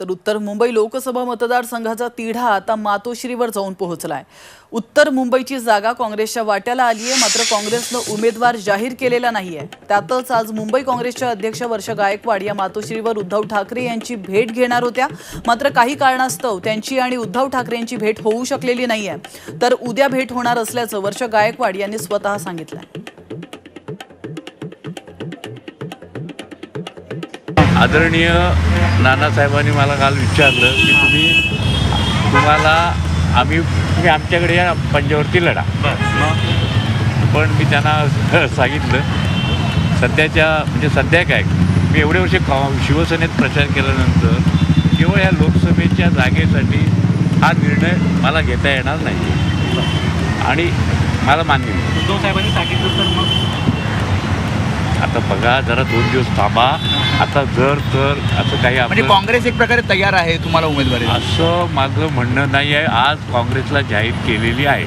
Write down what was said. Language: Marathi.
तर उत्तर मुंबई लोकसभा मतदारसंघाचा तिढा आता मातोश्रीवर जाऊन पोहोचलाय. उत्तर मुंबईची जागा काँग्रेसच्या वाट्याला आली आहे मात्र काँग्रेसनं उमेदवार जाहीर केलेला नाहीये. त्यातच आज मुंबई काँग्रेसच्या अध्यक्ष वर्षा गायकवाड या मातोश्रीवर उद्धव ठाकरे यांची भेट घेणार होत्या. मात्र काही कारणास्तव त्यांची आणि उद्धव ठाकरे यांची भेट होऊ शकलेली नाहीये. तर उद्या भेट होणार असल्याचं वर्षा गायकवाड यांनी स्वतः सांगितलंय. आदरणीय नानासाहेबांनी मला काल विचारलं की तुम्ही तुम्हाला आम्ही तुम्ही आमच्याकडे या पंजावरती लढा. पण मी त्यांना सांगितलं सध्याच्या म्हणजे सध्या काय मी एवढे वर्ष कॉ- शिवसेनेत प्रचार केल्यानंतर केवळ या लोकसभेच्या जागेसाठी हा निर्णय मला घेता येणार नाही. आणि मला मान्य. उद्धव साहेबांनी सांगितलं तर मग? आता बघा जरा दोन दिवस थांबा. आता जर तर असं काही म्हणजे आपलं काँग्रेस एक प्रकारे तयार आहे तुम्हाला उमेदवारी? असं माझं म्हणणं नाही आहे. आज काँग्रेसला जाहीर केलेली आहे.